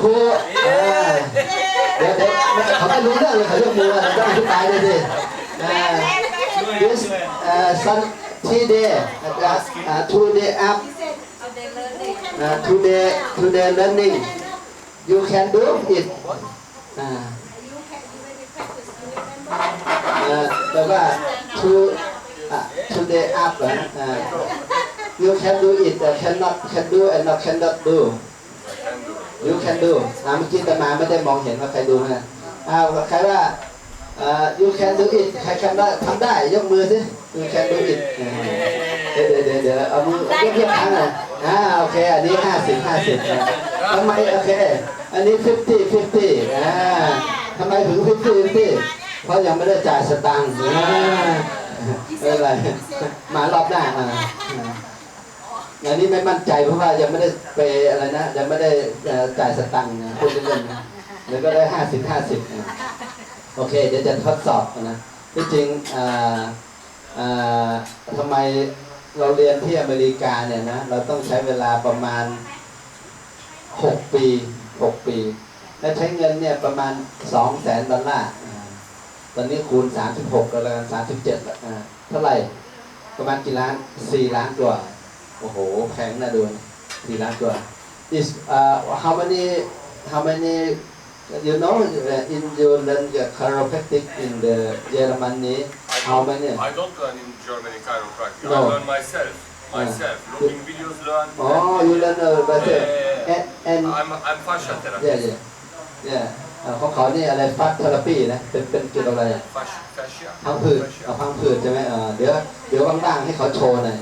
ถูกอ่าเดี๋ยวเดี๋ยวเขาไม่รู้เรื่องเลยเขายกมือเราต้องอธิบายเลยสิอ่า this uh, sun today uh, today up uh, today today learning you can do it อ่าเอ่อแปลว่า to อ่ะ today up อ่ะอ่า you can do it but cannot can do and not cannot do You can do อ่าเมื่อกี้แต่มาไม่ได้มองเห็นว่าใครดูนะอ่าใครว่าอ่า you can do it ใครทำได้ทำได้ยกมือสิ you can do it อ่าเดี๋ยวเดี๋ยวเดี๋ยวเอามือเทียบเทียบครั้งอะอ่าโอเค อันนี้ห้าสิบห้าสิบทำไมโอเค อันนี้ fifty fifty อ่าทำไมถึง fifty fifty เพราะยังไม่ได้จ่ายสตังค์อ่าไม่เป็นไรมารอบหน้าอ่า อ่าอันนี้ไม่มั่นใจเพราะว่ายังไม่ได้ไปอะไรนะยังไม่ได้จ่ายสตังค์นะพูดเล่นๆนะเดี๋ยวก็ได้ห้าสิบห้าสิบนะโอเค เดี๋ยวจะทดสอบนะที่จริงทำไมเราเรียนที่อเมริกาเนี่ยนะเราต้องใช้เวลาประมาณหกปีหกปี และใช้เงินเนี่ยประมาณสองแสนดอลลาร์ตอนนี้คูณสามสิบหกก็แล้วกันสามสิบเจ็ดเท่าไหร่ประมาณกี่ล้านสี่ล้านกว่า โอ้โหแพงนะดูสี่ล้านกว่า is uh how many how many you know uh, in you learn the chiropractic in the Germany how many I don't learn in Germany chiropractic. No. I learn myself. Myself. Looking videos, learn. oh you learn uh, better Yeah. and and I'm I'm fascia yeah therapist. yeah yeah เอ่อของเขานี่อะไรฟัดเทอราปีนะ เป็นเป็นเกี่ยวกับอะไรอะ Fascia. fascia. พังผืด Fascia. เอาพังผืดใช่ไหมเออเดี๋ยวเดี๋ยวว่างๆให้เขาโชว์หน่อย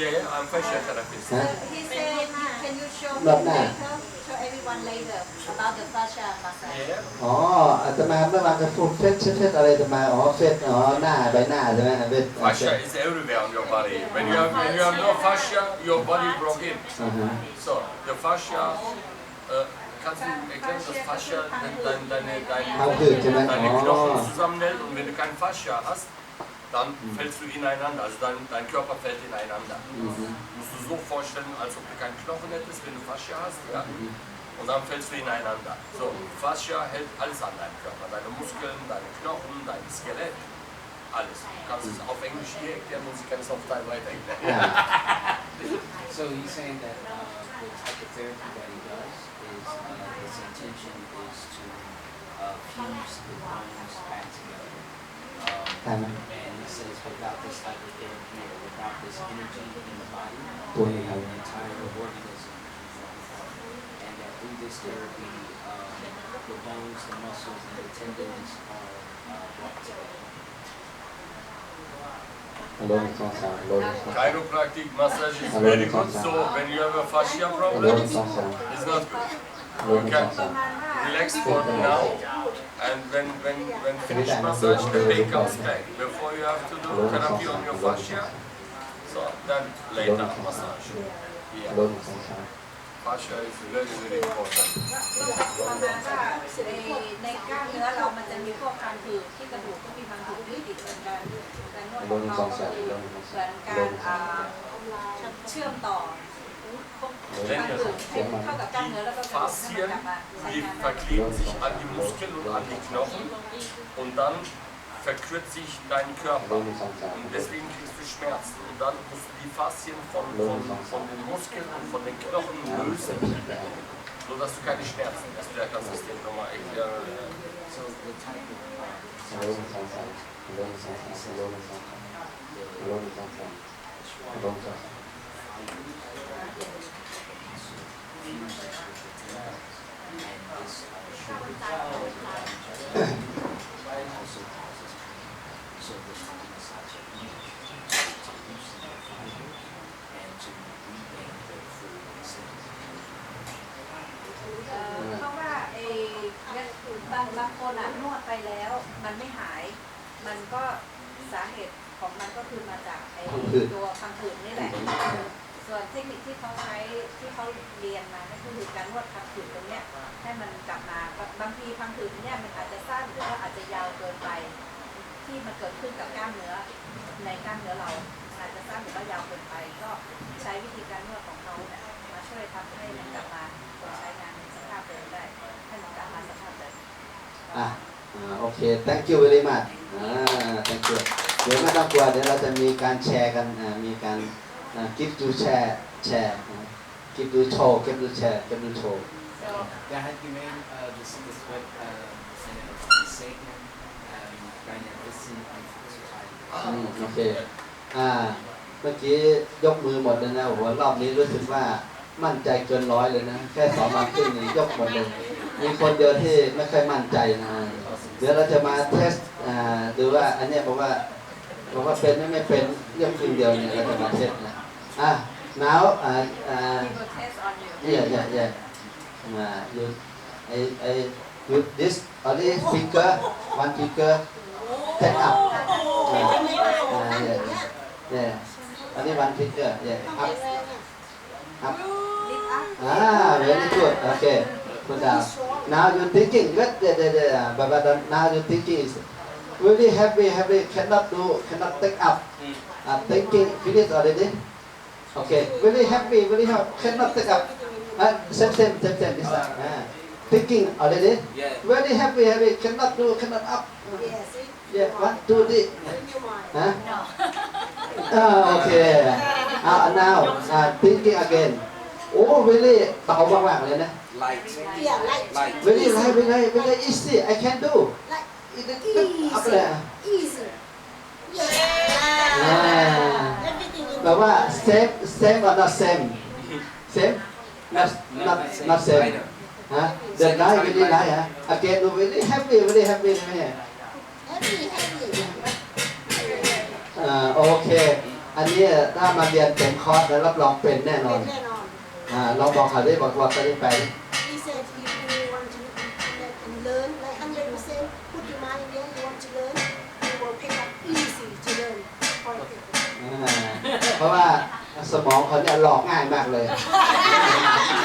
Yeah, I'm fascia therapist. นะ He said, can you show me Love that. later, show everyone later about the fascia massage. Yeah. อ๋ออาตมาเมื่อวานก็พูดเฟสเฟสอะไรอาตมาอ๋อเฟสอ๋อหน้าใบหน้าใช่ไหมเฟส Fascia is everywhere on your body. When you have when you have no fascia, your body broke in. อ่าฮะ So the fascia. Äh, kannst du erklären, dass Fascia dein, dein, deine, deine,พังผืดใช่ไหม deine อ๋อ Knochen zusammenhält und wenn du kein Fascia hast, dann mhm. fällst du ineinander, also dein, dein Körper fällt ineinander. Mhm. Musst du so vorstellen, als ob du keinen Knochen hättest, wenn du Fascia hast, ja? Mhm. und dann fällst du ineinander. So, Fascia hält alles an deinem Körper, deine Muskeln, deine Knochen, dein Skelett, alles. Du kannst es auf Englisch hier erklären und sie kann es auf Teil weiter erklären. Yeah. so you're saying that uh, the type of therapy that he does is uh, his intention is to uh, fuse the bones back together. Um, ใช่ไหม and he says without this type of therapy or without this energy in the body, Boy, the how- entire organism is falling apart. And that through this therapy, um, the bones, the muscles, and the tendons are uh, brought together. โลนสองสามโลนสองสาม Chiropractic massage is Hello, very good. Nikonsa. So when you have a fascia โล problem, นสองสาม it's not good. โลนสองสาม Relax for now, and when when when finish massage, the pain comes back. Before you have to do therapy on your fascia, so then later massage. โล Yeah, นสองสาม fascia is very very important. ประมาณว่าในในกล้ามเนื้อเรามันจะมีพวกพังผืดที่กระดูกก็มีพังผืดที่ติดเหมือนกันการนวดของเขาก็คือเหมือนการอ่าเชื่อมต่อ พวกพังผืดให้เข้ากับกล้ามเนื้อแล้วก็กระดูกให้มัน Faszien, กลับมาใช้ die งานได้ verkleben sich an die Muskeln und an die Knochen und dann verkürzt sich dein โล Körper. นสองสาม Und deswegen kriegst du Schmerzen. Und dann musst du die Faszien von, von, von den Muskeln und von den Knochen lösen, sodass du keine Schmerzen hast. Vielleicht kannst du es dir nochmal erklären. So the เอ่อเพราะว่าไอ้เนี่ยบางบางคนอะนวดไปแล้ว มันไม่หาย มันก็สาเหตุของมันก็คือมาจากไอ้พังผืดตัวพังผืดนี่แหละ ส่วน เทคนิคที่เขาใช้ที่เขาเรียนมาก็คือการนวดพังผืดตรงเนี้ยให้มันกลับมาบางทีพังผืดเนี่ยมันอาจจะสั้นหรือว่าอาจจะยาวเกินไป ที่มันเกิดขึ้นกับกล้ามเนื้อในกล้ามเนื้อเรา อาจจะสั้นหรือว่ายาวเกินไป ก็ใช้วิธีการนวดของเขาเนี่ยมาช่วยทำให้มันกลับมาใช้งานในสภาพเดิมได้อะอ่าโอเค thank you very much อ่า thank you เดี๋ยวไม่ต้องกลัวเดี๋ยวเราจะมีการแชร์กันมีการ อ่า give to share แชร์ give to show give to share give to show Dahil given uh, the this web uh, the segment um, kanya listen and society. อืมโอเค อ่า เมื่อกี้ยกมือหมดเลยนะโอ้โหรอบนี้รู้สึกว่ามั่นใจเกินร้อยเลยนะ แค่สองวันครึ่งนี่ยกหมดเลย มีคนเดียวที่ไม่ค่อยมั่นใจนะ เดี๋ยวเราจะมาเทส อ่า ดูว่าอันเนี้ยบอกว่าบอกว่าเป็นไม่ไม่เป็นยกครึ่งเดียวเนี่ยเราจะมาเทสนะ Ah, now, uh, uh, test on you. yeah, yeah, yeah. Uh, you, I, I, with this only finger, one finger, take up. Uh, uh, yeah, yeah, yeah. Only one finger, yeah, up, up. Ah, very good, okay. Put down. Now you're thinking, but yeah, yeah. the, but, uh, but now you're thinking really heavy, heavy, cannot do, cannot take up. Mm. Uh, thinking, finish already? Okay, very happy, very happy. Cannot take up. Uh, same, same, same, same. This time. Uh, thinking already. Yeah. Very happy, happy. Cannot do, cannot up. Yes, it- Yeah, one, two, three. you mind. Huh? Ah, okay. Uh, now, uh, thinking again. Oh, really? เบามากๆเลยนะ Light. Yeah, like, Light. Very light, very, very easy. I can do. like It is up there. easy. แปลว่า same same or not same same not not not same Lighter. ฮะ the light very light ฮะ again do very happy very happy ใช่ไหม heavy, heavy. อ่าโอเค อันนี้ถ้ามาเรียนเต็มคอร์สแล้วรับรองเป็นแน่นอน Then on. อ่าลองบอกเขาได้บอกบอกเขาได้ไป He said if you want to let and learn like hundred percent, put your mind there, you want to learn, you will pick up easy to learn. For you. อ่าเพ ราะว่าสมองเขาเนี่ยหลอกง่ายมากเลย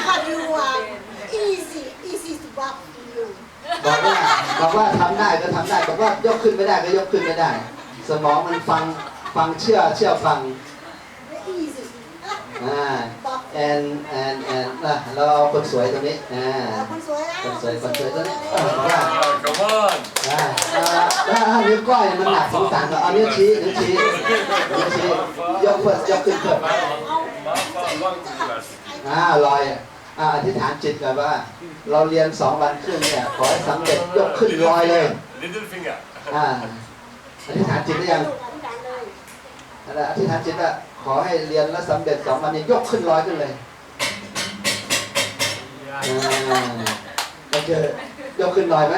But you are easy, easy to walk you. บอกว่าบอกว่าทำได้ก็ทำได้บอกว่ายกขึ้นไม่ได้ก็ยกขึ้นไม่ได้ สมองมันฟังฟังเชื่อเชื่อฟัง Very easy. อ่า Walk. and and and อะเราเอาคนสวยตรงนี้อ่า คนสวยอะคนสวยคนสวยตรงนี้อ่าบอกว่า Oh, come on. อ่าอ่า ถ้านิ้วก้อยมันหนักสงสารเอานิ้วชี้นิ้วชี้นิ้วชี้ยกเพิ่มยกขึ้นเพิ่มอ่าลอยอ่าอธิษฐานจิตกันว่า เราเรียนสองวันครึ่งเนี่ยขอให้สำเร็จยกขึ้นลอยเลยอ่าอธิษฐานจิตหรือยังลูกอธิษฐานเลยนั่นแหละอธิษฐานจิตว่าขอให้เรียนแล้วสำเร็จสองวันนี้ยกขึ้นลอยขึ้นเลยอ่าแล้วเจอยกขึ้นลอยไหม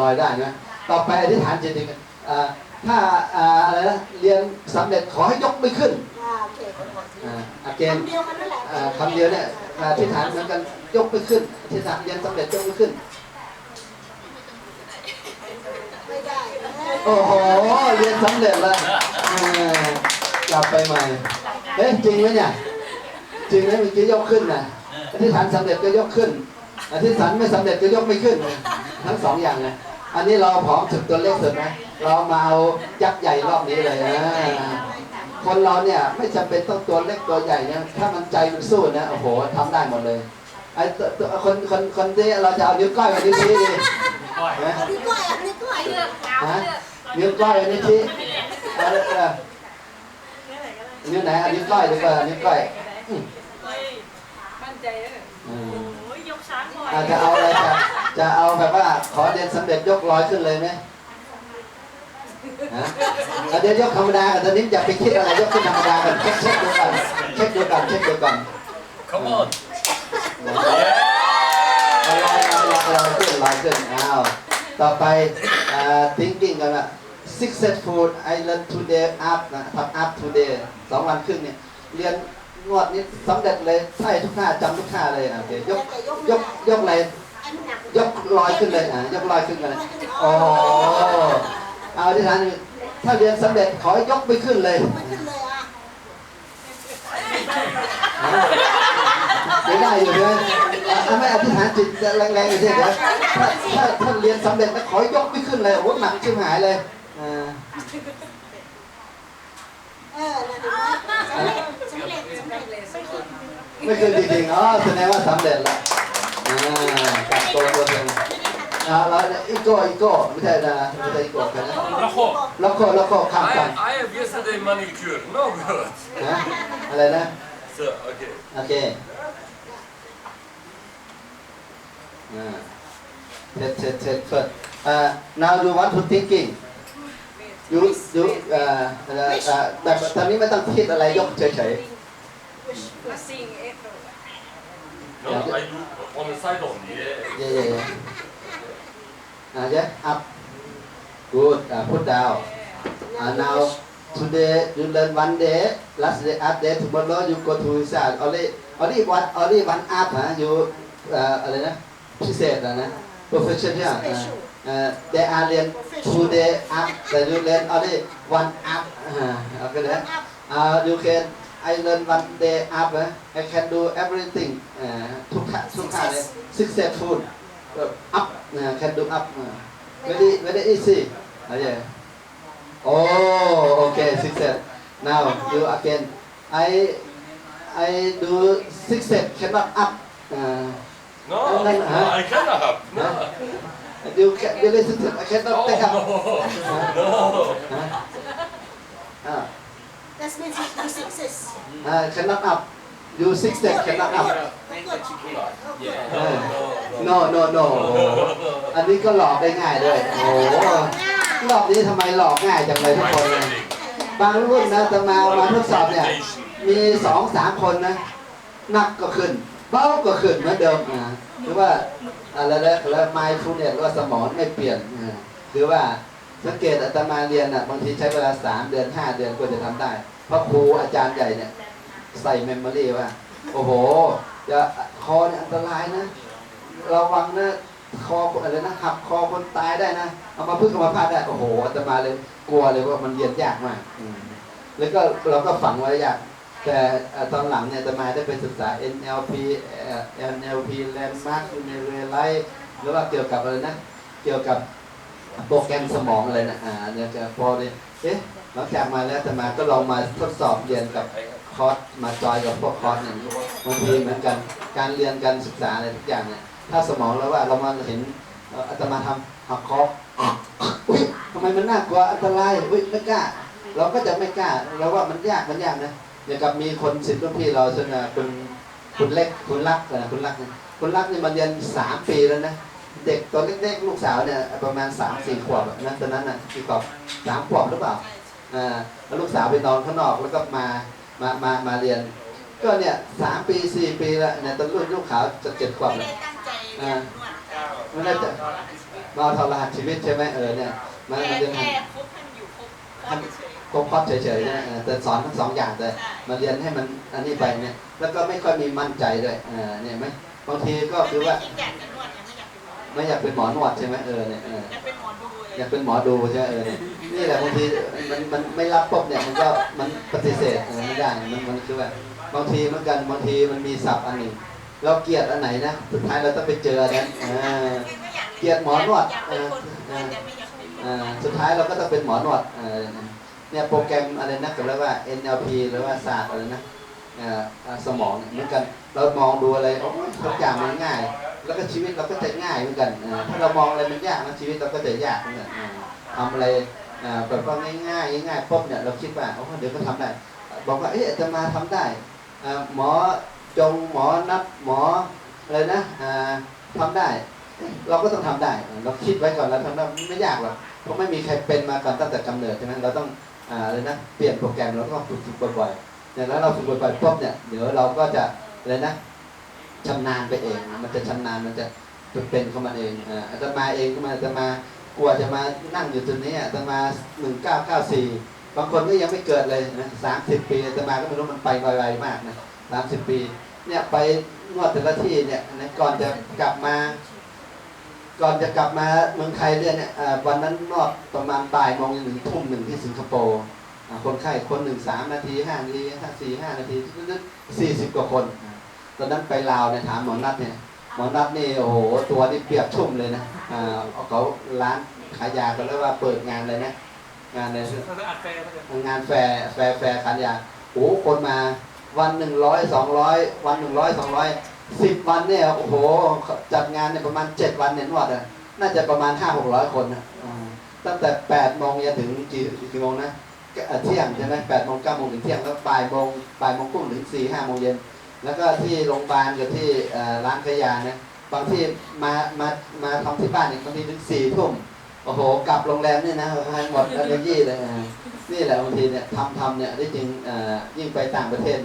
ลอยได้ไหม ต่อไปอธิษฐานจิตอีกอ่าถ้าอ่าอะไรนะเรียนสำเร็จขอให้ยกไม่ขึ้นอ่าโอเคอ่าอาเกนคำเดียวกันนั่นแหละอ่าคำเดียวเนี่ยอธิษฐานเหมือนกันยกไม่ขึ้นอธิษฐานเรียนสำเร็จยกไม่ขึ้นไม่ได้นะโอ้โหเรียนสำเร็จแล้วเออกลับไปใหม่เอ๊ะจริงไหมเนี่ยจริงไหมเมื่อกี้ยกขึ้นนะอธิษฐานสำเร็จก็ยกขึ้นอธิษฐานไม่สำเร็จก็ยกไม่ขึ้นทั้งสองอย่างเลย อันนี้เราผอมสุดตัวเล็กสุดนะเรามาเอายักษ์ใหญ่รอบนี้เลยนะคนเราเนี่ยไม่จำเป็นต้องตัวเล็กตัวใหญ่นะถ้ามันใจมันสู้นะโอ้โหทำได้หมดเลยไอ้ตัวตัวคนคนคนที่เราจะเอานิ้วก้อยกับนิ้วชี้ดีนะอันนี้ก้อยอันนี้ก้อยฮะนิ้วก้อยอันนี้ชี้เอาเลยเออนิ้วไหนอันนิ้วก้อยดีกว่านิ้วก้อยอืมมั่นใจเลยอืมโอ้ยย กช้างหน่อยอาจจะเอาอะไรจะจะเอาแบบว่าขอเรียนสำเร็จยกร้อยขึ้นเลยไหมฮะเอาเดี๋ยวยกธรรมดากันตอนนี้อย่าไปคิดอะไรยกขึ้นธรรมดากันเช็คเช็คดูก่อนเช็คดูก่อนเช็คดูก่อน Come on. เอาลอยเอาลอยลอยขึ้นลอยขึ้นอ้าวต่อไปอ่า thinking กันละ successful I learn today up นะทำ up today สองวันครึ่งเนี่ยเรียน งวดนี้สำเร็จเลยใช่ทุกท่าจำทุกท่าเลยอะโอเคยกแต่ยกยกยกอะไรอันหนักยกลอยขึ้นเลยอะยกลอยขึ้นกันเลยโอ้เอาที่ฐานถ้าเรียนสำเร็จขอให้ยกไม่ขึ้นเลยไม่ขึ้นเลยอะไม่ได้อยู่เลยอะอะไม่อธิษฐานจิตแรงๆอยู่สิเดี๋ยวถ้าถ้าถ้าเรียนสำเร็จแล้วขอให้ยกไม่ขึ้นเลยโอ้โหหนักชิบหายเลยอ่า เออนั่นเห็นไหมสำเร็จสำเร็จสำเร็จไม่ขึ้นไม่ขึ้นจริงๆอ๋อแสดงว่าสำเร็จแล้วอ่าตัดตัวตัวเองไม่ได้ทำอ่าแล้วอีกโก้อีกโก้ไม่ใช่นะไม่ใช่อีกโก้ใช่นะ Lacho. แล้วก็แล้วก็ข้ามกัน I, I have yesterday manicure. No good. นะอะไรนะ So, okay. โอเคอ่าเท็ดเท็ดเท็ดเฟิร์อ่า now you want to thinking you you อ่าอ่าแบบตอนนี้ไม่ต้องคิดอะไรยกเฉย No, I do on the side only. ๆ Yeah. เย่เย่เย่อ่า yeah up good อ่า put down อ่า now today you learn one day last day up day tomorrow you go to research only only one only one up ฮะ you อ่าอะไรนะพิเศษนะนะ professional อ่าอ่า they are เรียน two day up แต่ you learn only one up อ่าโอเคนะอ่า you can I learn one day up นะ I can do everything อ่าทุกท่าทุกท่าเลย successful แบบ up นะ can do up อ่า very very easy โอเค oh okay success now you again I I do success cannot up อ่า No, No, no, no, huh? I cannot have. No. You can you listen to I cannot Oh, take up no. No. ฮะอ่า That means you success. อ่า cannot up you success cannot up Think that you can. Yeah. No, no, no. no no no อันนี้ก็หลอกได้ง่ายด้วยโอ้โหรอบนี้ทำไมหลอกง่ายจังเลยทุกคนเลยบางรุ่นนะจะมามาทดสอบเนี่ย มีสองสามคนนะหนักก็ขึ้นเบาก็ขึ้นเหมือนเดิมอ่าหรือว่าอะไร แล้วแล้วไมฟูเนี่ยหรือว่าสมองไม่เปลี่ยนหรือว่าสังเกตอาตมาเรียนอะบางทีใช้เวลาสามเดือนห้าเดือนกว่าจะทำได้ เพราะครูอาจารย์ใหญ่เนี่ย ใส่เมมโมรี่ว่า โอ้โหจะคอเนี่ยอันตรายนะ ระวังนะคอคนอะไรนะหักคอคนตายได้นะเอามาพึ่งเอามาพาดได้โอ้โหอาตมาเลยกลัวเลยว่ามันเรียนยากมากแล้วก็เราก็ฝังไว้ยาก แต่ตอนหลังเนี่ยอาตมาได้ไปศึกษา NLP NLP Landmark Universal หรือว่าเกี่ยวกับอะไรนะ เกี่ยวกับโปรแกรมสมองอะไรนะอ่าเนี่ยจะพอเลยเอ๊ะหลังจากมาแล้วอาตมาก็ลองมาทดสอบเรียนกับคอร์สมาจอยกับพวกคอร์สอย่างนี้บางทีเหมือนกันการเรียนการศึกษาอะไรทุกอย่างเนี่ยถ้าสมองแล้วว่าเรามาเห็นอ่ออาตมาทำหักคออุ้ยทำไมมันน่ากลัวอันตรายอุ้ยไม่กล้า เราก็จะไม่กล้าเราว่ามันยากมันยากนะ อย่างกับมีคนสิทธิ์รุ่นพี่เราใช่ไหมคุณคุณเล็กคุณรักนะคุณรักนะคุณรักนี่มาเรียนสามปีแล้วนะเด็กตอนเล็กๆลูกสาวเนี่ยประมาณสามสี่ขวบแบบนั้นตอนนั้นน่ะกี่ขวบสามขวบหรือเปล่าอ่าแล้วลูกสาวไปนอนข้างนอกแล้วก็มามามามาเรียน ก็เนี่ยสามปีสี่ปีแล้วเนี่ยตอนรุ่นลูกขาวจะเจ็ดขวบไม่แล้วได้ตั้งใจอ่าเรียนนวดไม่ได้จะมาทรหัสชีวิตใช่ไหมเออเนี่ยมันแค่มันจะแค่คบให้มันอยู่ครบ คบเฉยคบพอดเฉยๆนะเออแต่สอนทั้งสองอย่างแต่ๆใช่มาเรียนให้มันอันนี้ไปเนี่ย แล้วก็ไม่ค่อยมีมั่นใจด้วยเออเนี่ยไหมบางทีก็คือว่าไม่คิดอยากจะนวดไงไม่อยากเป็นหมอไม่อยากเป็นหมอนวดใช่ไหมเออเนี่ยเอออยากเป็นหมอดูเลยอยากเป็นหมอดูใช่ไหมเออเนี่ยนี่แหละบางทีมันมันไม่รับปุ๊บเนี่ยมันก็มันปฏิเสธเออไม่ได้มันมันคือว่าบางทีเหมือนกันบางทีมันมีศัพท์อันหนึ่งเราเกลียดอันไหนนะสุดท้ายเราต้องไปเจออันนั้นเออเกลียดหมอนวดอยากเป็นคนนวดแต่ไม่อยากเป็นหมออ่าสุดท้ายเราก็ต้องเป็นหมอนวด เนี่ยโปรแกรมอะไรนะก็เรียกว่า NLP หรือว่าศาสตร์อะไรนะสมองเหมือนกัน เรามองดูอะไรทุกอย่างมันง่าย แล้วก็ชีวิตเราก็จะง่ายเหมือนกันถ้าเรามองอะไรมันยากนะชีวิตเราก็จะยากเหมือนกันทำอะไรแบบว่าง่ายๆง่ายๆปุ๊บเนี่ยเราคิดว่าโอ้เดี๋ยวก็ทำได้ บอกว่าเอ๊ะจะมาทำได้หมอจงหมอนัดหมออะไรนะอ่าทำได้ เราก็ต้องทำได้ เราคิดไว้ก่อนเราทำได้ไม่ยากหรอกเพราะไม่มีใครเป็นมาก่อนตั้งแต่กำเนิดใช่ไหมเราต้อง อ่าเลยนะเปลี่ยนโปรแกรมเราก็ฝึกฝึกบ่อยๆเนี่ยแล้วเราฝึกบ่อยๆปุ๊บเนี่ยเดี๋ยวเราก็จะเลยนะชำนาญไปเอง มันจะชำนาญมันจะเป็นเข้ามาเองอ่าอาตมาเองก็มาอาตมากลัวจะมานั่งอยู่ตรงนี้อาตมาหนึ่งเก้าเก้าสี่บางคนก็ยังไม่เกิดเลยนะสามสิบปีอาตมาก็ไม่รู้มันไปไวๆมากนะสามสิบปี เนี่ยไปนวดแต่ละที่เนี่ยนก่อนจะกลับมา ก่อนจะกลับมาเมืองไทยเนี่ยเนี่ยอ่าวันนั้นนอกประมาณบ่ายโมงจนถึงทุ่มหนึ่งที่สิงคโปร์อ่าคนไข้คนหนึ่งสามนาทีห้านาทีห้าสี่ห้านาทีสี่สิบกว่าคนอ่าตอนนั้นไปลาวเนี่ยถามหมอนัดเนี่ยหมอนัดนี่โอ้โหตัวนี่เปียกชุ่มเลยนะอ่าเอาเขาร้านขายยาก็เรียกว่าเปิดงานเลยนะงานเลยงานแฟร์แฟร์แฟร์ขายยาโอ้โหคนมาวันหนึ่งร้อยสองร้อยวันหนึ่งร้อยสองร้อย สิบวันเนี่ยโอ้โหจัดงานเนี่ยประมาณเจ็ดวันเนี่ยนวดอะน่าจะประมาณห้าหกร้อยคนนะอ่าตั้งแต่แปดโมงยันถึงกี่กี่โมงนะเที่ยงใช่ไหมแปดโมงเก้าโมงถึงเที่ยงแล้วบ่ายโมงบ่ายโมงครึ่งถึงสี่ห้าโมงเย็นแล้วก็ที่โรงพยาบาลกับที่ร้านขายยานี่ยบางที่มามามาทำที่บ้านอีกบางทีถึงสี่ทุ่มโอ้โหกลับโรงแรมเนี่ยนะให้หมด energy เลยนี่แหละบางทีเนี่ยทำทำเนี่ยได้จริงอ่อยิ่งไปต่างประเทศ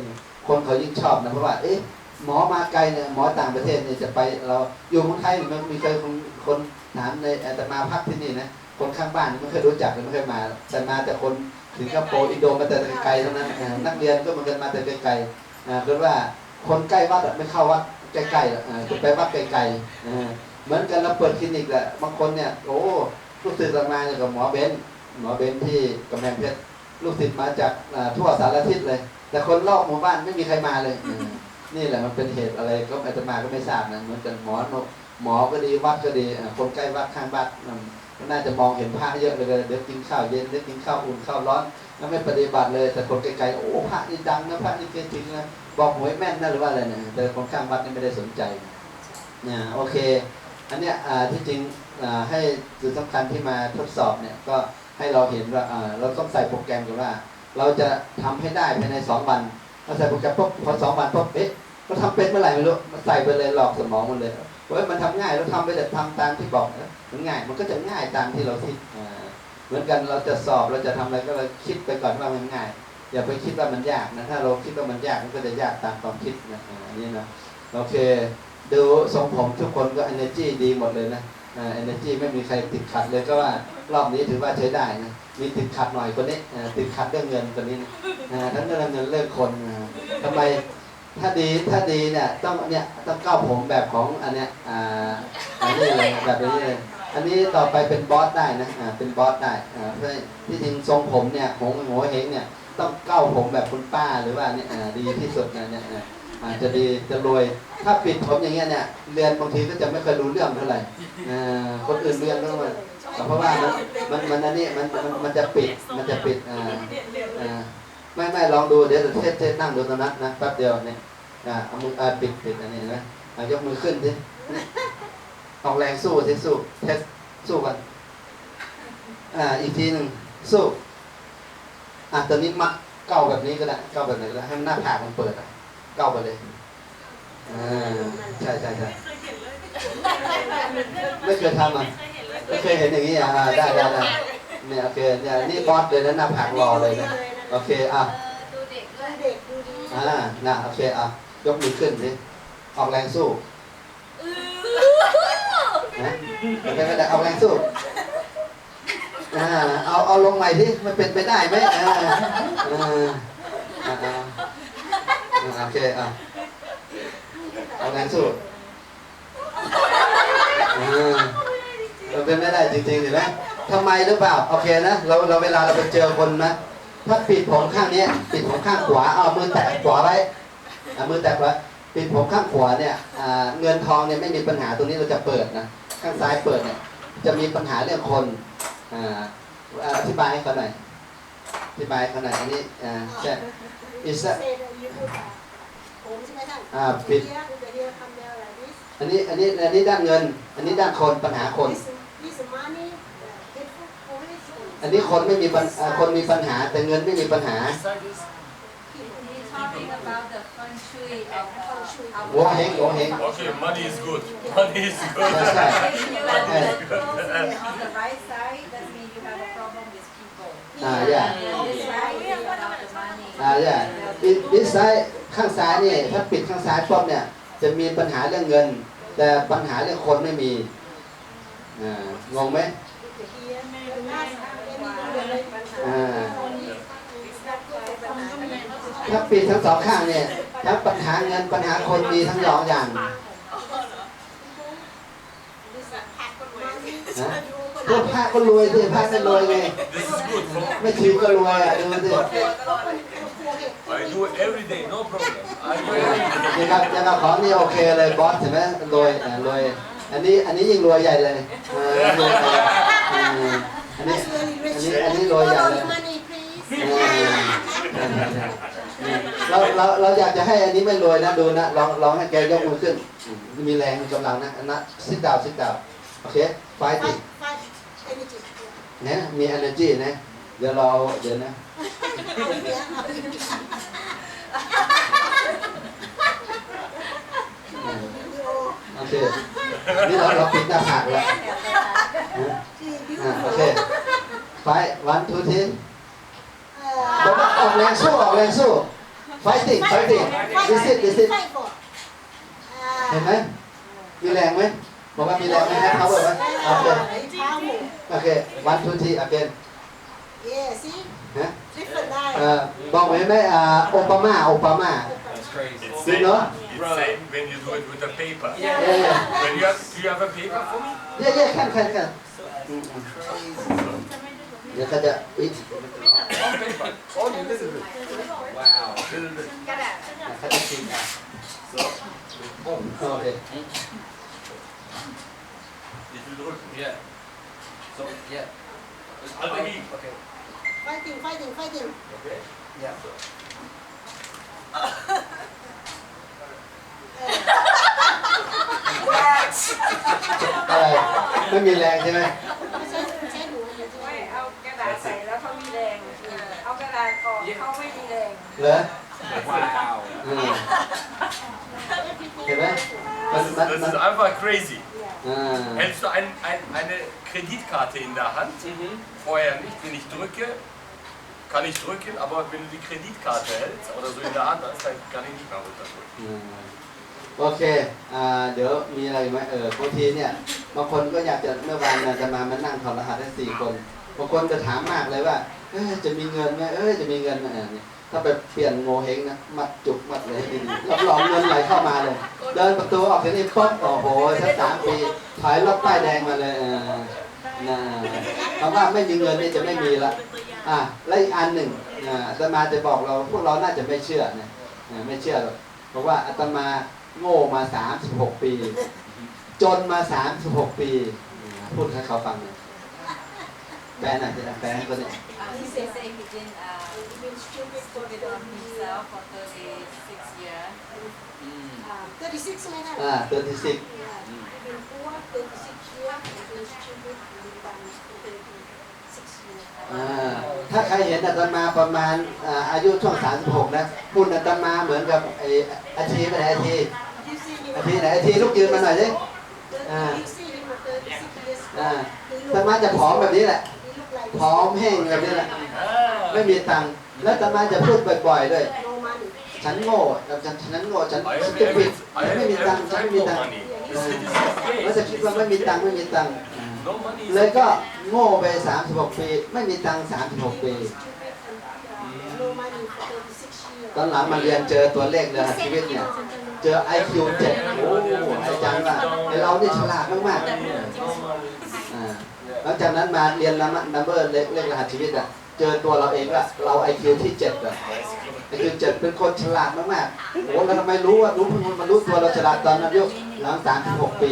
คนเขายิ่งชอบนะเพราะว่าเอ๊ะ หมอมาไกลเนี่ยหมอต่างประเทศเนี่ยจะไปเราอยู่เมืองไทยมันมีเคยคนคนถามในแต่มาพักที่นี่นะคนข้างบ้านไม่เคยรู้จักเลยไม่เคยมาแต่มาแต่คนสิงคโปร์อินโดมาแต่ไกลๆเท่านั้นนักเรียนก็เหมือนกันมาแต่ไกลๆคือว่าคนใกล้วัดไม่เข้าวัดใกล้ๆหรอกอ่าไปวัดไกลๆเหมือนกันเราเปิดคลินิกแหละบางคนเนี่ยโอ้ลูกศิษย์เรามาเนี่ยกับหมอเบนซ์หมอเบนซ์ที่กำแพงเพชรลูกศิษย์มาจากทั่วสารทิศเลย แต่คนรอบหมู่บ้านไม่มีใครมาเลย นี่แหละมันเป็นเหตุอะไรก็อาตมาก็ไม่ทราบนะเหมือนกันหมอโนหมอก็ดีวัดก็ดีคนใกล้วัดข้างบ้านอืมก็น่าจะมองเห็นพระเยอะเลยเดี๋ยวกินข้าวเย็นเดี๋ยวกินข้าวอุ่นข้าวร้อนแล้วไม่ปฏิบัติเลย แต่คนไกลๆโอ้พระนี่ดังนะพระนี่เก่งจริงนะบอกหวยแม่นนะหรือว่าอะไรนะแต่คนข้างวัดนี่ไม่ได้สนใจนะโอเค อันเนี้ยที่จริงให้จุดสำคัญที่มาทดสอบเนี่ยก็ให้เราเห็นว่าเราต้องใส่โปรแกรมกันว่า เราจะทำให้ได้ภายในสองวัน เราใส่โปรแกรมปุ๊บพอสองวันปุ๊บเอ๊ะเราทำเป็นเมื่อไหร่ไม่รู้มาใส่ไปเลยหลอกสมองมันเลยเฮ้ยมันทำง่ายเราทำไปแต่ทำตามที่บอกนะมันง่าย มันก็จะง่ายตามที่เราคิดเหมือนกันเราจะสอบเราจะทำอะไรก็เราคิดไปก่อนว่ามันง่าย อย่าไปคิดว่ามันยากนะถ้าเราคิดว่ามันยากมันก็จะยากตามความคิดนะอันนี้นะโอเคดูทรงผมทุกคนก็ energy ดีหมดเลยนะอ่า energy ไม่มีใครติดขัดเลยก็ว่ารอบนี้ถือว่าใช้ได้นะ มีติดขัดหน่อยคนนี้ติดขัดเรื่องเงินคนนี้ทั้งเรื่องเงินเรื่องคนอ่าทำไมถ้าดีถ้าดีเนี่ยต้องเนี่ยต้องก้าวผมแบบของอันเนี้ยอ่าอันนี้เลยแบบนี้เลยอันนี้ต่อไปเป็นบอสได้นะอ่าเป็นบอสได้อ่าเพราะที่จริงทรงผมเนี่ยหงหัวเฮงเนี่ยต้องก้าวผมแบบคุณป้าหรือว่าเนี่ยอ่าดีที่สุดนะเนี่ยอ่าจจะดีจะรวยถ้าปิดผมอย่างเงี้ยเนี่ยเรียนบางทีก็จะไม่เคยรู้เรื่องเท่าไหร่อ่าคนอื่นเรียนก็มัน เพราะว่ามันมันมันอันนี้มันมันมันจะปิดมันจะปิดอ่าอ่าไม่ไม่ลองดูเดี๋ยวเทสเทสนั่งดูตรงนั้นนะแป๊บเดียวเนี่ยอ่าเอามืออ่าปิดปิดอันนี้นะอ่ายกมือขึ้นสิออกแรงสู้สิสู้เทสสู้กันอ่าอีกทีหนึ่งสู้อะตอนนี้มัดเก้าแบบนี้ก็ได้เก้าแบบไหนก็ได้ให้หน้าผากมันเปิดอะเก้าไปเลยอ่าใช่ใช่ใช่ไม่เคยทำอะ ไม่เคยเห็นอย่างนี้อะอ่าได้ได้ได้เนี่ยโอเคเนี่ยนี่บอสเลยนะหน้าผากรอเลยนะโอเคอะดูเด็กด้วยเด็กดูดีอ่าน่ะโอเคอะยกมือขึ้นสิออกแรงสู้นะโอเคไม่ได้ออกแรงสู้อ่าเอาเอาลงใหม่ที่มันเป็นไปได้ไหมอ่าอ่าอ่าอ่าโอเคอะเอาแรงสู้อ่า เราเป็นไม่ได้จริงๆเห็นไหมทำไมหรือเปล่าโอเคนะเราเราเวลาเราไปเจอคนนะถ้าปิดผมข้างเนี้ยปิดผมข้างขวาเอามือแตะขวาไว้เอามือแตะไว้ปิดผมข้างขวาเนี่ยอ่าเงินทองเนี่ยไม่มีปัญหาตรงนี้เราจะเปิดนะข้างซ้ายเปิดเนี่ยจะมีปัญหาเรื่องคนอ่าอธิบายให้เขาหน่อยอธิบายให้เขาหน่อยอันนี้อ่าใช่ is เซ a นยูพูดผมใช่ไหมท่านอ่าปิดเฮียเฮียคำเดียวอะไรดิอันนี้อันนี้อันนี้ด้านเงิน อันนี้ด้านคนปัญหาคน This this money get for police อันนี้คนไม่มีปัญอ่าคนมีปัญหา แต่เงินไม่มีปัญหา This side is He's talking about the feng shui of uh, our หัวเฮงหัวเฮง okay. Money is good. Money is good. That's right. If you have the closing on the right side, that means you have a problem with people. อ่า yeah And this side is about the money. อ่า yeah ดิดิซ้ายข้างซ้ายนี่ถ้าปิดข้างซ้ายปุ๊บเนี่ย จะมีปัญหาเรื่องเงิน แต่ปัญหาเรื่องคนไม่มีอ่างงไหม here the last any อ่าถ้าปิดทั้งสองข้างเนี่ยทั้งปัญหาเงินปัญหาคนมีทั้งสองอย่างนะพวกพระก็รวยสิพระก็รวยไง This is good. For, ไม่ถือก็รวยอะดูสิ I do it every day. No problem. I do it every day. นี่ครับยังเอาของนี่โอเคเลยบอสเห็นไหมรวยอ่ารวย อันนี้อันนี้ยิ่งรวยใหญ่เลยเออรวยใหญ่อืมอันนี้ That's really rich. อั นนี้อันนี้รวยใหญ่ Borrow เลย the money, please. อืมเราเราเราอยากจะให้อันนี้ไม่รวยนะดูนะลองลองให้แกยกมือขึ้นอืมมีแรงมีกำลังนะนะซิดดาวซิดดาวโอเค fighting Fight, fight, energy. นะมี energy นะเดี๋ยวเราเดี๋ยวนะโอเคนี่เราเราปิดหน้าผากแล้วอ่าโอเค ไฟวันทูทีผมว่าออกแรงสู้ออกแรงสู้ fighting fighting this is this is Fight for. เห็นไหมมีแรงไหมบอกว่ามีแรงไหมครับเขาบอกว่าโอเค Power. โอเค one two three again Yeah, see? นะ Different เอ่ line. อบอกไว้ไหมอ่าโอบามาโอบามา That's crazy. It's You same, know? it's same when you do it with the paper. เย่เย่ When you have, do you have a paper for me? เย่เย่ขั้นขั้นขั้ นอืมอืมเดี๋ยวเขาจะอุ๊ย On paper. Only a little bit. Wow. Little bit. กระดาษเขาจะชิมอะ So. Oh, โอเค ich will drücken. Yeah. So, yeah. Alter Hieb. Okay. Fighting, fighting, fighting. Okay? Yeah. อะไรไม่มีแรงใช่ไหม ดาษใส่แล้วเขามีแรงเอากระดาษออกเขาไม่มีแรงเหรอ Wow. อืมเห็นไหมมันมัน Das มัน ist einfach crazy. อ่า Hältst du ein, ein, eine Kreditkarte in der Hand? Mhm. Vorher nicht. Wenn ich drücke, kann ich drücken, aber wenn du die Kreditkarte hältst oder so in der Hand hast, dann kann ich nicht mehr runterdrücken. อืมโอเคอ่าเดี๋ยวมีอะไรอีกไหมเออบางทีเนี่ยบางคนก็อยากจะเมื่อวานเนี่ยจะมามานั่งถอดรหัสได้สี่คน บางคนจะถามมากเลยว่าเอ้ยจะมีเงินไหมเอ้ยจะมีเงินไหมอ่านี่ถ้าไปเปลี่ยนโงเฮงนะมัดจุกมัดเลยรับรองเงินไหลเข้ามาเลย เดินประตูออกจากนี้ปุ๊บโอ้โหสักสามปีถอยรถป้ายแดงมาเลยเออนะเพราะว่าไม่มีเงินนี่จะไม่มีละอะและอีกอันหนึ่งอ่าอาตมาจะบอกเราพวกเราน่าจะไม่เชื่อนะอ่าไม่เชื่อหรอกเพราะว่าอาตมาโง่มา36ปี จนมา36ปีอ่าพูดให้เขาฟังหน่อย แปลหน่อยจะแปลให้คนนี้ He says that he been uh, stupid on himself for 36 years. Mm. Ah, 36 เลยนะอ่าตัวที่สิบ Yeah. Been poor, 36 years, been stupid, been done, 36 years. อ่าถ้าใครเห็นอาตมาประมาณอ่าอายุช่วง 36 นะพูดอาตมาเหมือนกับไอ้อาทีไปไหนอาที You see, you อาทีไหนอาทีลุกยืนมาหน่อยสิ Ah. You see, you were 36 years อ่า old. อาตมาจะผอมแบบนี้แหละ You look like ผอมแห้งแบบนี้แหละ Ah. ไม่มีตังค์แล้วอาตมาจะพูดบ่อยๆด้วย no money. ฉันโง่ฉันฉันโง่ฉัน I ส have ติปิ every, ด I ฉัน have ไม่มีตังค์ every ฉัน time ไม่มี no ตังค์ money. Uh, This is แล้วจะ okay. คิดว่าไม่มีตังค์ไม่มีตังค์อ่า No money is เลยก็ okay. โง่ไป36ปี ไม่มีตังค์36ปี Stupid and uh, no money for 36 years. ตอนหลังมาเรียนเจอตัวเลขเลยชีวิตเนี่ยเจอ IQ 7โอ้อาจารย์ว่าไอ้เรานี่ฉลาดมากๆ No money. อ่า หลังจากนั้นมาเรียนนัมเบอร์เลขเลขรหัสชีวิตอะเจอตัวเราเองว่าเรา IQ ที่7อะ IQ 7เจ็ดเป็นคนฉลาดมากๆโอ้แล้วทำไมรู้ว่ารู้เพิ่งมารู้ตัวเราฉลาดตอนอายุหลัง36ปี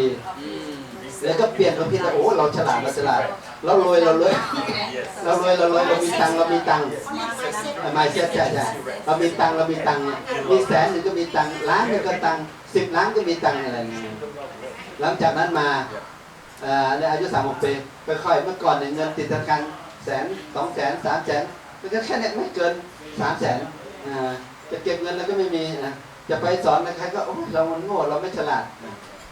แล้วก็เปลี่ยนความคิดว่าโอ้เราฉลาดเราฉลาดเรารวยเรารวยเรารวยเรารวยเรามีตังเรามีตังค์ Mindset. ไม่ใช่ใช่ใช่เรามีตังเรามีตังมีแสนหนึ่งก็มีตังล้านหนึ่งก็ตังสิบล้านก็มีตังอะไรอย่างเงี้ยหลังจากนั้นมา ในอายุสามหกปีค่อยๆเมื่อก่อนเนี่ยเงินติดธนาคารแสนสองแสนสามแสนมันก็แค่เนี้ไม่เกินสามแสนอ่าจะเก็บเงินแล้วก็ไม่มีนะจะไปสอนใครก็โอ้เรามันโง่เราไม่ฉลาด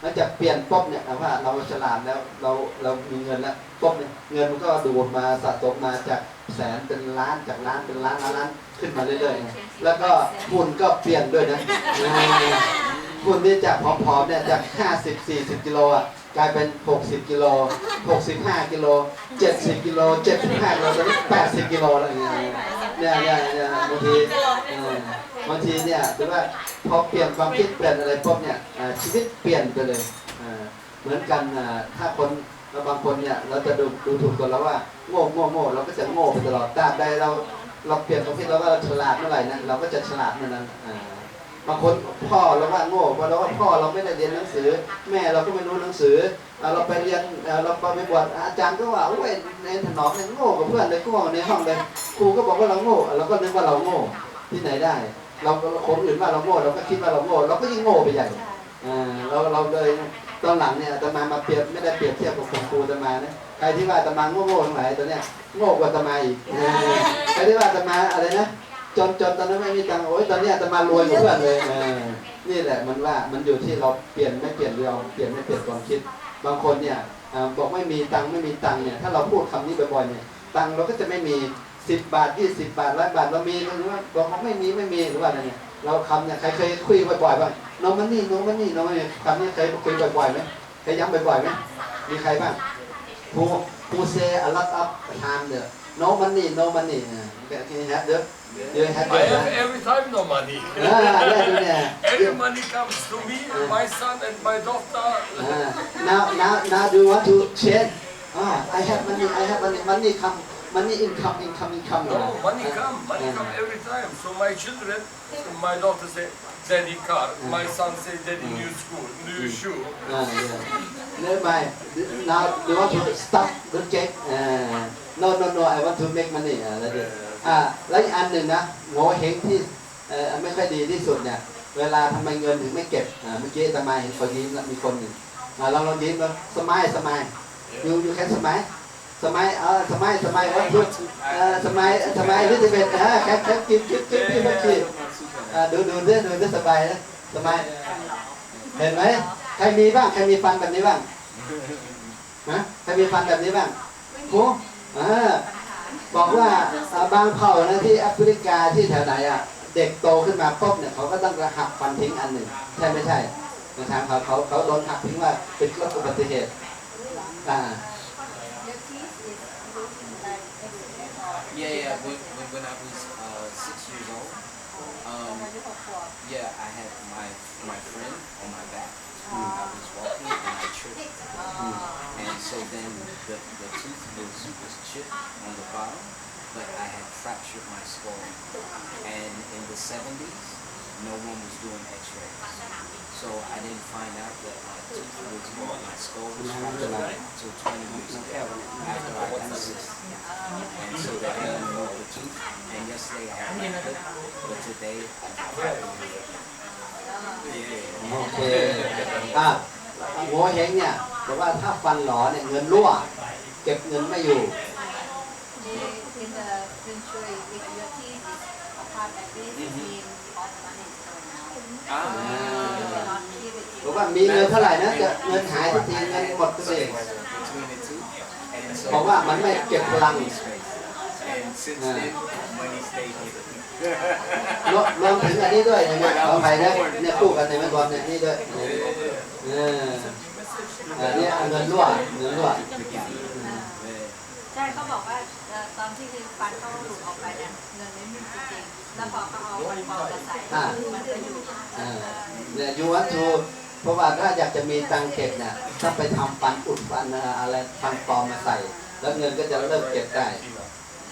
มันจะเปลี่ยนป๊บเนี่ยว่าเราฉลาดแล้วเราเรามีเงินแล้วป๊บเนี่ยเงินมันก็ดูดมาสะสมมาจากแสนเป็นล้านจากล้านเป็นล้านล้านล้านขึ้นมาเรื่อยๆ แล้วก็หุ่นก็เปลี่ยนด้วยนะหุ่นนี่จากผอมๆเนี่ยจาก50 40กิโลอะ กลายเป็น 60 กิโล 65 กิโล 70 กิโล 75 กิโลตอนนี้80 กิโลแล้วเนี่ยเนี่ยเนี่ยเนี่ยบางทีบางทีเนี่ยหรือว่าพอเปลี่ยนความคิดเปลี่ยนอะไรปุ๊บเนี่ยชีวิตเปลี่ยนไปเลยเหมือนกันถ้าคนเราบางคนเนี่ยเราจะดูดูถูกตัวเราว่าโง่โง่โง่เราก็จะโง่ไปตลอดตราบใดเราเราเปลี่ยนความคิดแล้วว่าเราฉลาดเมื่อไหร่นะเราก็จะฉลาดเมื่อนั้นอ่า บางคนพ่อเราว่าโง่เพราะเราว่าพ่อเราไม่ได้เรียนหนังสือ แม่เราก็ไม่รู้หนังสือ เราไปเรียนเราไปบวชอาจารย์ก็ว่าโอ้ยในถนอมเนี่ยโง่กับเพื่อนเลยก็ว่าในห้องเลยครูก็บอกว่าเราโง่เราก็นึกว่าเราโง่ที่ไหนได้ เราคนอื่นว่าเราโง่เราก็คิดว่าเราโง่เราก็ยิ่งโง่ไปใหญ่อ่าเราเราเลยตอนหลังเนี่ยตมามาเปรียบไม่ได้เปรียบเทียบกับครูตมานะใครที่ว่าตมาโง่ๆทั้งหลายตัวเนี้ยโง่กว่าตมาอีกใครที่ว่าตมาอะไรนะ จนจนตอนนั้นไม่มีตังค์โอ้ยตอนนี้อาตมารวยกว่เพื่อนเลยนี่แหละมันว่ามันอยู่ที่เราเปลี่ยนไม่เปลี่ยนเราเปลี่ยนไม่เปลี่ยนความคิด บางคนเนี่ยบอกไม่มีตังค์ไม่มีตังค์เนี่ยถ้าเราพูดคำนี้บ่อยๆเนี่ยตังค์เราก็จะไม่มี10บาท20บาทร้อยบาทเรามีหรือว่าบอกเขาไม่มีไม่มีหรือว่าอะไรเนี่ยเราคำเนี่ยใครเคยคุยบ่อยๆบ้างน้องมันนี่น้องมันนี่น้องมันนี่คำนี้เคยคุยบ่อยๆไหมเคยย้ำบ่อยๆไหมมีใครบ้างผู้ผู้เซอลัตอัพทามเด้อ no money no money อ่าโอเคฮะเด้อ I have every time no money. Ah, yeah, yeah. every yeah. money comes to me, my son and my daughter. Ah. Now, now, now, do you want to change? Ah, I have money, I have money, money come, money income, income, income. No, yeah. money ah, come, money come ah. every time. So my children, my daughter say, daddy car, ah. my son say, daddy new school, new mm. shoe. Ah, yeah. Nearby, now, do you want to stop the check? Uh, no, no, no, I want to make money. Uh, อ่าแล้วอีกอันหนึ่งนะโง่เฮงที่เออไม่ค่อยดีที่สุดเนี่ยเวลาทำไมเงินถึงไม่เก็บอ่าเมื่อกี้อาตมาเห็นคนยิ้มมีคนหนึ่งอ่าลองลองยิ้มแล้วสมายสมาย you you can smile สมัยเออสมัยสมัยว่าพูดเออสมัยสมัยลิทิเบตฮะแคปแคปกินกินกินกินกินกินอ่าดูดูเรื่องดูเรื่องสบายนะสมัยเห็นไหมใครมีบ้างใครมีฟันแบบนี้บ้างฮะใครมีฟันแบบนี้บ้างโอ้อ่า บอกว่าบางเผ่านะที่แอฟริกาที่แถวไหนอะเด็กโตขึ้นมาปุ๊บเนี่ยเขาก็ต้องหักฟันทิ้งอันหนึ่งใช่ไม่ใช่ในทางเขาเขาเขาโดนหักทิ้งว่าเป็นเรื่องอุบัติเหตุอ่า Yeah, yeah. we, no one was doing X-rays, so I didn't find out that my tooth was gone, my skull was fractured until 20 years ago after I got sick. And so they had to remove the tooth. And yesterday I had my clip, but today I got my Yeah. โอเค อ่ะโง่เฮงเนี่ยบอกว่าถ้าฟันหลอเนี่ยเงินรั่ว เก็บเงินไม่อยู่ in the century if your teeth is apart like this it means going out you Ah. cannot keep it บอกว่ามีเงินเท่าไหร่นะจะเงินหายทุกทีเงินหมดทุกที Between the two. And so บอกว่ามันไม่เก็บพลัง And since Ah. then, money stayed here. รวมรวมถึงอันนี้ด้วยนะขออภัยนะเนี่ยคู่กันในแม่บอลเนี่ยนี่ด้วยเออเออเนี่ยเงินรั่วเงินรั่ว Yeah. ใช่เขาบอกว่าเอ่อตอนที่คือฟันเขาหลุด แล้วพอเขาเอาฟันปลอมมาใส่มันก็อยู่เออเนี่ยยูวัตทูเพราะว่าถ้าอยากจะมีตังค์เก็บเนี่ยต้องไปทำฟันอุดฟันอะไรฟันปลอมมาใส่ แล้วเงินก็จะเริ่มเก็บได้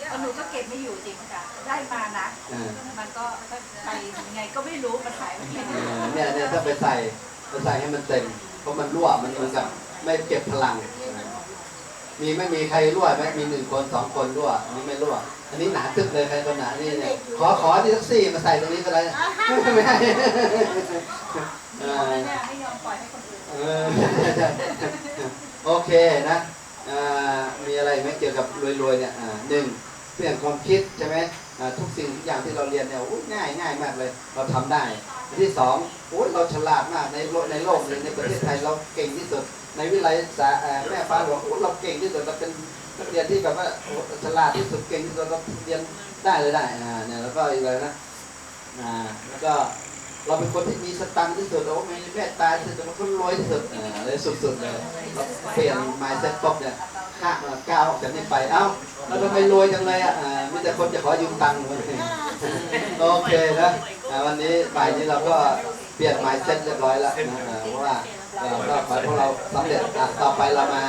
เอาหนูก็เก็บไม่อยู่จริงค่ะได้มานะเออมันก็ก็ไปยังไงก็ไม่รู้มันหายไปไหนเออเนี่ยเนี่ยถ้าไปใส่ไปใส่ให้มันเต็มเพราะมันรั่วมันเหมือนกับไม่เก็บพลัง มีไม่มีใครรั่วไหมมีหนึ่งคนสองคนรั่วอันนี้ไม่รั่ว อันนี้หนาตึ๊บเลยใครตัวหนานี่เนี่ยขอขอที่แท็กซี่มาใส่ตรงนี้ก็ได้ไม่ได้เอเอาอเลยเนี่ยไม่ยอมปล่อยให้คนอื่นเออโอเคนะอ่ามีอะไรไหมเกี่ยวกับรวยๆเนี่ยอ่าหนึ่งเปลี่ยนความคิดใช่ไหมอ่าทุกสิ่งทุกอย่างที่เราเรียนเนี่ยอุ๊ยง่ายง่ายมากเลย เราทำได้อันที่สองโอ้ยเราฉลาดมากในโลกในโลกเลยในประเทศไทยเราเก่งที่สุด ในวิทยาลัยสาเอ่อแม่ฟ้าหลวงโอ้เราเก่งที่สุดเราเป็น นักเรียนที่แบบว่าฉลาดที่สุดเก่งที่สุดเราเรียนได้เลยได้อ่าเนี่ยแล้วก็อีกอะไรนะอ่าแล้วก็เราเป็นคนที่มีสตังค์ที่สุดโอ้มีเมตตาที่สุดเป็นคนรวยที่สุดอ่าเลยสุดๆเลยเราเปลี่ยน mindset ปุ๊บเนี่ยข้ามก้าวออกจากนี้ไปเอ้าเราทำไมรวยจังเลยอะอ่ามีแต่คนจะขอยืมตังค์โอเคนะอ่าวันนี้บ่ายนี้เราก็เปลี่ยน mindset เรียบร้อยแล้วนะอ่าเพราะว่าเราก็ขอให้พวกเราสำเร็จอะต่อไปเรามา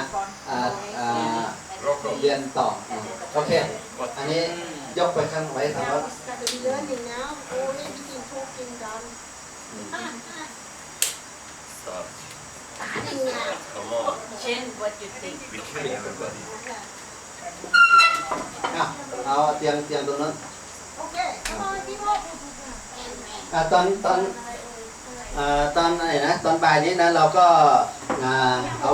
อ่าอ่า Rocco. เรียนต่ออะโอเค อันนี้ยกไปข้างไว้ทางว่า Got to be learning now. Oh, everything talking done. Start. Starting now. Come on. Change what you think We kill everybody. อะเอาเตียงเตียงตรงนั้น Okay, come on, people. อะตอนตอนตเอ่อตอนไหนนะ ตอนบ่ายนี้นะ เราก็อ่าเอา